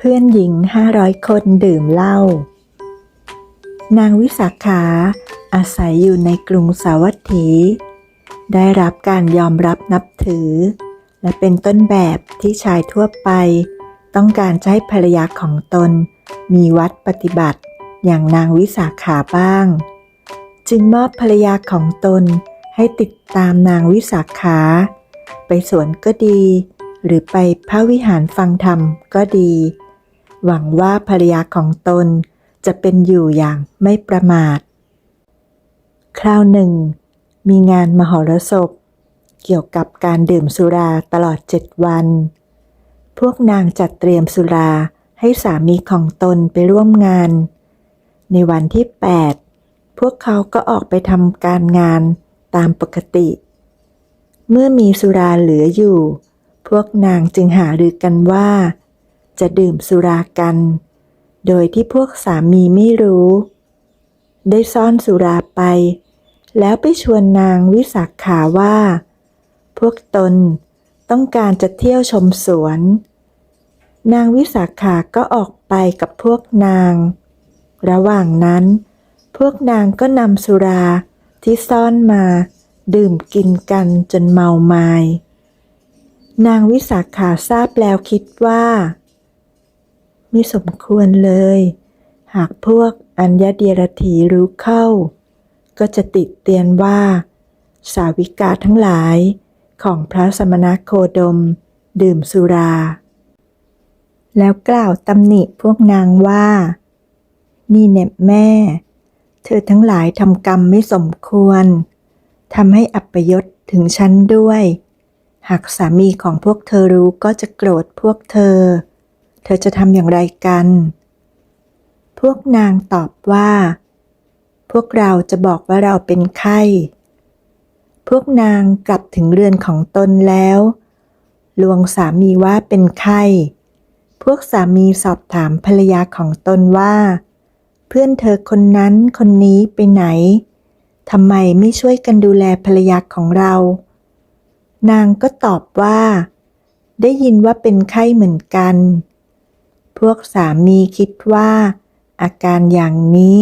เพื่อนหญิงห้าร้อยคนดื่มเหล้า นางวิสาขาอาศัยอยู่ในกรุงสาวัตถี ได้รับการยอมรับนับถือ และเป็นต้นแบบที่ชายทั่วไป ต้องการจะให้ภรรยาของตน มีวัดปฏิบัติ อย่างนางวิสาขาบ้าง จึงมอบภรรยาของตนให้ติดตามนางวิสาขา ไปสวนก็ดี หรือไปพระวิหารฟังธรรมก็ดี หวังว่าภรรยาของตนจะเป็นอยู่อย่างไม่ประมาท คราวหนึ่ง มีงานมหรสพ เกี่ยวกับการดื่มสุราตลอดเจ็ดวัน พวกนางจัดเตรียมสุราให้สามีของตนไปร่วมงาน ในวันที่ 8 พวกเขาก็ออกไปทำการงานตามปกติ เมื่อมีสุราเหลืออยู่ พวกนางจึงหารือกันว่า จะดื่มสุรากัน โดยที่พวกสามีไม่รู้ ได้ซ่อนสุราไป แล้วไปชวนนางวิสาขาว่า พวกตนต้องการจะเที่ยวชมสวน นางวิสาขาก็ออกไปกับพวกนาง ระหว่างนั้น พวกนางก็นำสุราที่ซ่อนมา ดื่มกินกันจนเมาไมายนางวิสาขาทราบแล้วคิดว่า ไม่สมควรเลย หากพวกอัญญเดียรถีรู้เข้า ก็จะติดเตียนว่า สาวิกาทั้งหลายของพระสมณโคดม ดื่มสุรา แล้วกล่าวตำหนิพวกนางว่า นี่เน็บแม่ เธอทั้งหลายทำกรรมไม่สมควรทำให้อัปยศถึงฉันด้วย หากสามีของพวกเธอรู้ก็จะโกรธพวกเธอ เธอจะทำอย่างไรกัน พวกนางตอบว่า พวกเราจะบอกว่าเราเป็นไข้ พวกนางกลับถึงเรือนของตนแล้ว ลวงสามีว่าเป็นไข้ พวกสามีสอบถามภรรยาของตนว่า เพื่อนเธอคนนั้นคนนี้ไปไหนทำไมไม่ช่วยกันดูแลภรรยาของเรา นางก็ตอบว่า ได้ยินว่าเป็นไข้เหมือนกัน พวกสามีคิดว่า อาการอย่างนี้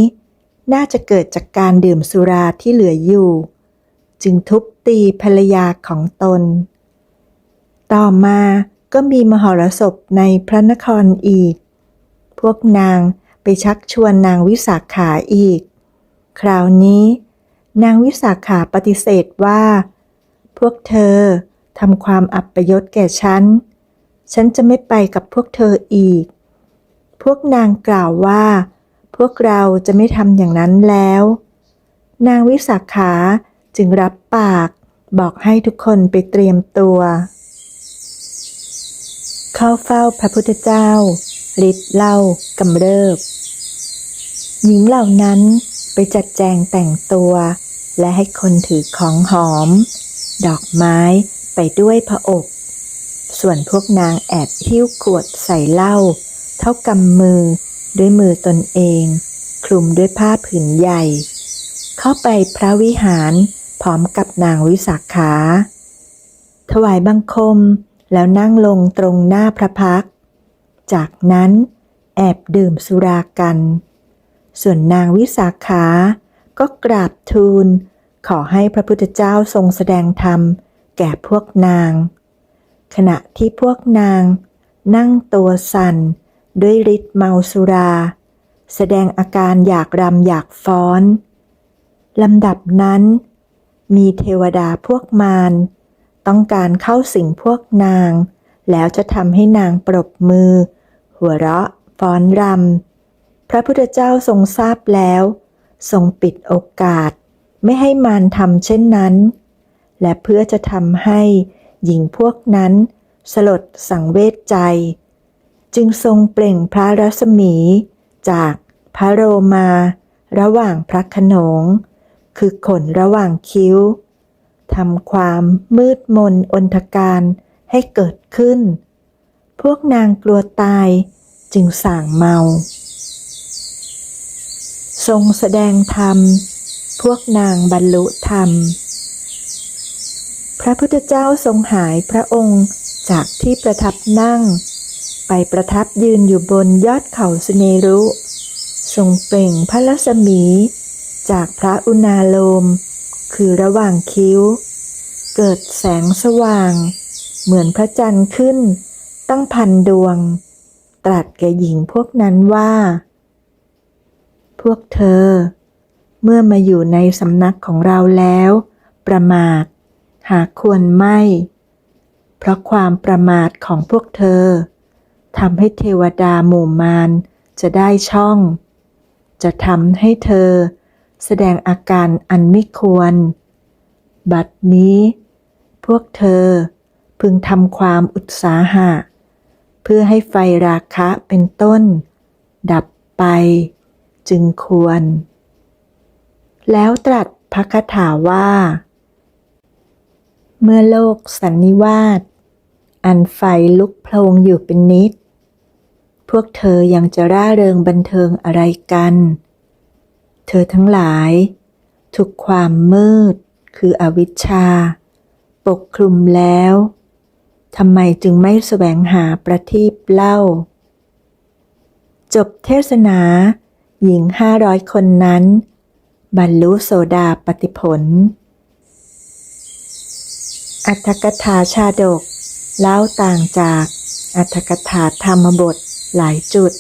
น่าจะเกิดจากการดื่มสุราที่เหลืออยู่ จึงทุบตีภรรยาของตน ต่อมาก็มีมหรสพในพระนครอีก พวกนางไปชักชวนนางวิสาขาอีก คราวนี้ นางวิสาขาปฏิเสธว่า พวกเธอทำความอับประยศแก่ฉัน ฉันจะไม่ไปกับพวกเธออีก พวกนางกล่าวว่า พวกเราจะไม่ทำอย่างนั้นแล้ว นางวิสาขาจึงรับปากบอกให้ทุกคนไปเตรียมตัว เข้าเฝ้าพระพุทธเจ้าฤทธิ์เหล่ากำเริบ หญิงเหล่านั้นไปจัดแจงแต่งตัว และให้คนถือของหอม ดอกไม้ไปด้วยพระอบ ส่วนพวกนางแอบหิ้วขวดใส่เหล้า เท่ากำมือด้วยมือตนเอง คลุมด้วยผ้าผืนใหญ่ เข้าไปพระวิหารพร้อมกับนางวิสาขา ถวายบังคมแล้วนั่งลงตรงหน้าพระพัก จากนั้นแอบดื่มสุรากัน ส่วนนางวิสาขา ก็กราบทูล ขอให้พระพุทธเจ้าทรงแสดงธรรม แก่พวกนาง ขณะที่พวกนาง นั่งตัวสั่น ด้วยฤทธิ์เมาสุรา แสดงอาการอยากรำอยากฟ้อนลำดับนั้น มีเทวดาพวกมารต้องการเข้าสิงพวกนาง แล้วจะทำให้นางปรบมือ หัวเราะฟ้อนรำพระพุทธเจ้าทรงทราบแล้ว ทรงปิดโอกาส ไม่ให้มารทำเช่นนั้น และเพื่อจะทำให้หญิงพวกนั้น สลดสังเวชใจ จึงทรงเปล่งพระรัศมี จากพระโรมา ระหว่างพระขนง คือขนระหว่างคิ้วทำความมืดมนอนทการให้เกิดขึ้น พวกนางกลัวตายจึงส่างเมา ทรงแสดงธรรม พวกนางบรรลุธรรม พระพุทธเจ้าทรงหายพระองค์จากที่ประทับนั่ง ไปประทับยืนอยู่บนยอดเขาสเนรุ ทรงเปล่งพระรัศมี จากพระอุณาโลม คือระหว่างคิ้ว เกิดแสงสว่าง เหมือนพระจันทร์ขึ้น ตั้งพันดวง ตรัสแก่หญิงพวกนั้นว่า พวกเธอ เมื่อมาอยู่ในสำนักของเราแล้ว ประมาท หาควรไม่ เพราะความประมาทของพวกเธอ ทำให้เทวดาหมู่มารจะได้ช่อง จะทำให้เธอ แสดงอาการอันไม่ควร บัดนี้ พวกเธอพึงทำความอุตสาหะ เพื่อให้ไฟราคะเป็นต้น ดับไป จึงควร แล้วตรัสพระคาถาว่า เมื่อโลกสันนิวาสอันไฟลุกโพลงอยู่เป็นนิด พวกเธอยังจะร่าเริงบันเทิงอะไรกัน เธอทั้งหลาย ถูกความมืดคืออวิชชา ปกคลุมแล้วทำไมจึงไม่แสวงหาประทีปเล่า จบเทศนา หญิงห้าร้อยคนนั้น บรรลุโสดาปติผล อัตถกถาชาดก เล่าต่างจากอัตถกถาธรรมบท หลายจุด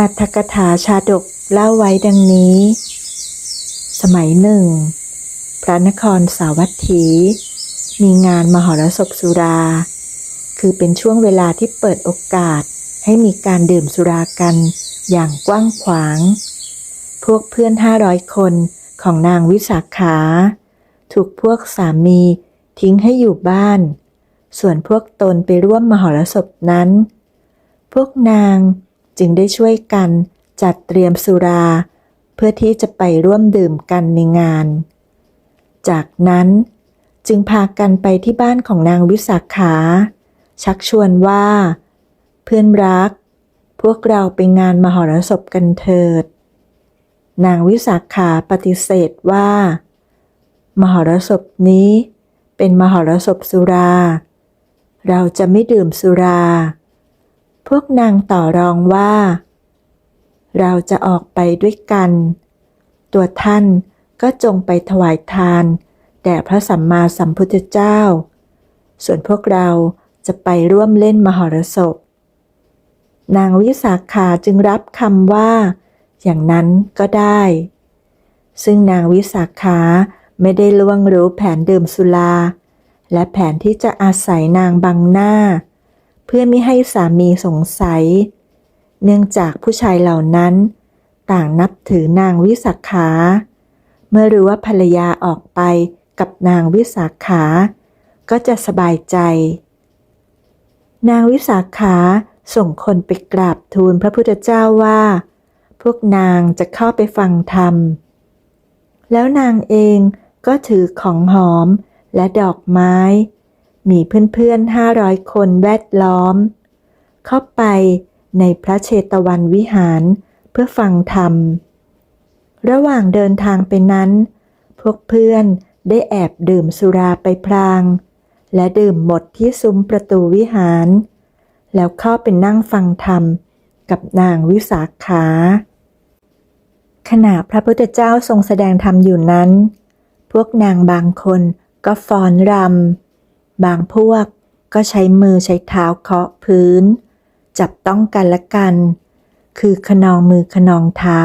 อัตถกถาชาดกเล่าไว้ดังนี้ สมัยหนึ่ง พระนครสาวัตถี มีงานมหรสพสุรา คือเป็นช่วงเวลาที่เปิดโอกาสให้มีการดื่มสุรากันอย่างกว้างขวาง พวกเพื่อนห้าร้อยคนของนางวิสาขา ถูกพวกสามีทิ้งให้อยู่บ้าน ส่วนพวกตนไปร่วมมหรสพนั้น วกนางจึงได้ช่วยกันจัดเตรียมสุรา เพื่อที่จะไปร่วมดื่มกันในงาน จากนั้นจึงพากันไปที่บ้านของนางวิสาขา ชักชวนว่า เพื่อนรัก พวกเราไปงานมหรสพกันเถิด นางวิสาขาปฏิเสธว่า มหรสพนี้เป็นมหรสพสุรา เราจะไม่ดื่มสุรา พวกนางต่อรองว่า เราจะออกไปด้วยกัน ตัวท่านก็จงไปถวายทานแด่พระสัมมาสัมพุทธเจ้า ส่วนพวกเราจะไปร่วมเล่นมหรสพ นางวิสาขาจึงรับคำว่า อย่างนั้นก็ได้ ซึ่งนางวิสาขาไม่ได้ล่วงรู้แผนดื่มสุรา และแผนที่จะอาศัยนางบังหน้า เพื่อไม่ให้สามีสงสัย เนื่องจากผู้ชายเหล่านั้น ต่างนับถือนางวิสาขา เมื่อรู้ว่าภรรยาออกไปกับนางวิสาขา ก็จะสบายใจ นางวิสาขาส่งคนไปกราบทูลพระพุทธเจ้าว่า พวกนางจะเข้าไปฟังธรรม แล้วนางเองก็ถือของหอมและดอกไม้ มีเพื่อนๆห้าร้อยคนแวดล้อม เข้าไปในพระเชตวันวิหารเพื่อฟังธรรม ระหว่างเดินทางไปนั้น พวกเพื่อนได้แอบดื่มสุราไปพลาง และดื่มหมดที่ซุ้มประตูวิหาร แล้วเข้าไปนั่งฟังธรรมกับนางวิสาขา ขณะพระพุทธเจ้าทรงแสดงธรรมอยู่นั้น พวกนางบางคนก็ฟ้อนรำ บางพวกก็ใช้มือใช้เท้าเคาะพื้น จับต้องกันและกัน คือขนองมือขนองเท้า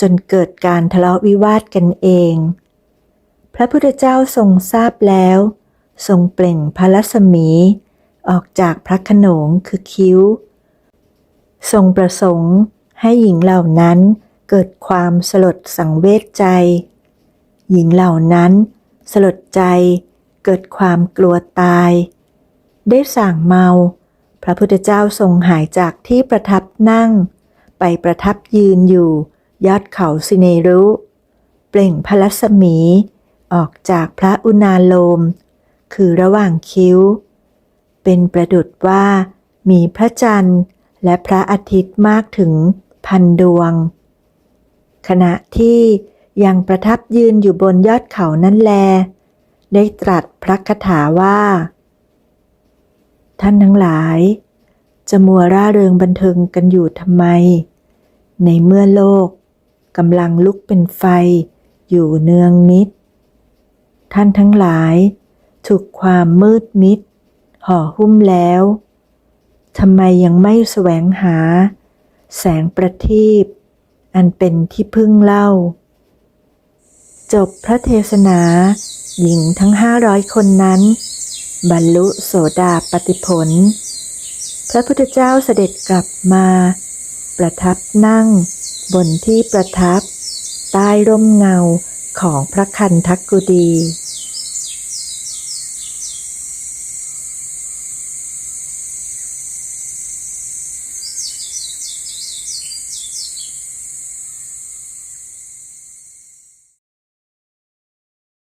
จนเกิดการทะเลาะวิวาทกันเอง พระพุทธเจ้าทรงทราบแล้ว ทรงเปล่งพระรัศมี ออกจากพระขนงคือคิ้ว ทรงประสงค์ให้หญิงเหล่านั้นเกิดความสลดสังเวชใจ หญิงเหล่านั้นสลดใจ เกิดความกลัวตาย ได้สั่งเมา พระพุทธเจ้าทรงหายจากที่ประทับนั่ง ไปประทับยืนอยู่ ยอดเขาสิเนรุ เปล่งพระรัศมี ออกจากพระอุณาโลม คือระหว่างคิ้ว เป็นประดุดว่ามีพระจันทร์และพระอาทิตย์มากถึงพันดวง ขณะที่ยังประทับยืนอยู่บนยอดเขานั่นแล ได้ตรัสพระคาถาว่า ท่านทั้งหลาย จะมัวร่าเริงบันเทิงกันอยู่ทำไม ในเมื่อโลกกำลังลุกเป็นไฟอยู่เนืองนิด ท่านทั้งหลายถูกความมืดมิด ห่อหุ้มแล้วทำไมยังไม่แสวงหา แสงประทีปอันเป็นที่พึ่งเล่า จบพระเทศนา หญิงทั้งห้าร้อยคนนั้น บรรลุโสดาปติผล พระพุทธเจ้าเสด็จกลับมา ประทับนั่ง บนที่ประทับ ใต้ร่มเงาของพระคันทักกุดี